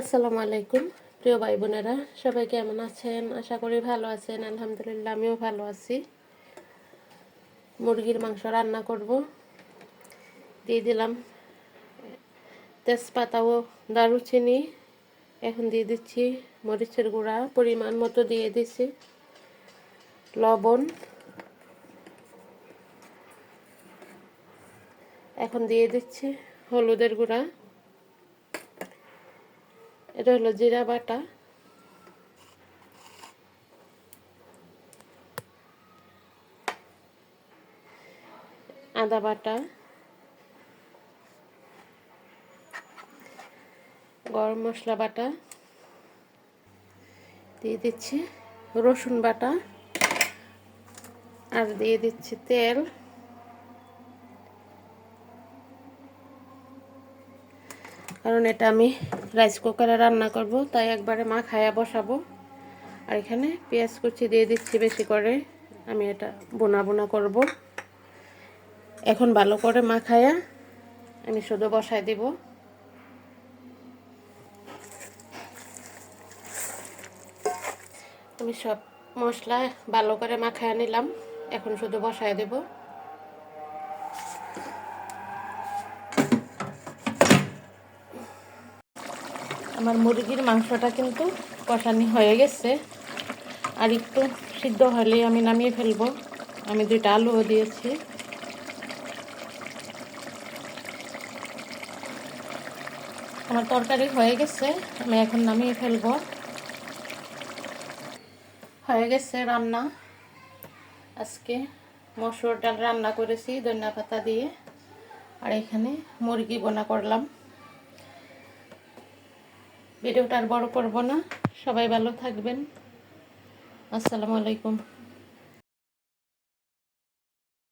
আসসালামু আলাইকুম। প্রিয় ভাই বোনেরা সবাই কেমন আছেন? আশা করি ভালো আছেন, আলহামদুলিল্লাহ, আমিও ভালো আছি। মুরগির মাংস রান্না করব। দিয়ে দিলাম তেজপাতা ও দারুচিনি। এখন দিয়ে দিচ্ছি মরিচের গুঁড়া, পরিমাণ মতো দিয়ে দিচ্ছি লবণ। এখন দিয়ে দিচ্ছি হলুদের গুঁড়া। এটা হলো জিরা বাটা। আদা বাটা। গরম মশলা বাটা। দিয়ে দিচ্ছি রসুন বাটা। আর দিয়ে দিচ্ছি তেল। কারণ এটা আমি রাইস কুকারে রান্না করব, তাই একবারে মা খায়া বসাবো। আর এখানে পেঁয়াজ কুচি দিয়ে দিচ্ছি বেশি করে, আমি এটা বোনা বোনা করব। এখন ভালো করে মা খায়া আমি শুধু বসায় দিব। আমি সব মশলা ভালো করে মাখায় নিলাম, এখন শুধু বসায় দেবো। আমার মুরগির মাংসটা কিন্তু কষানি হয়ে গেছে। আর একটু সিদ্ধ হলেই আমি নামিয়ে ফেলব। আমি দুইটা আলুও দিয়েছি। আমার তরকারি হয়ে গেছে, আমি এখন নামিয়ে ফেলব। হয়ে গেছে রান্না। আজকে মসুর ডাল রান্না করেছি, ধনিয়া পাতা দিয়ে। আর এখানে মুরগি বোনা করলাম। ভিডিওটা আর বড় করব না। সবাই ভালো থাকবেন। আসসালামু আলাইকুম।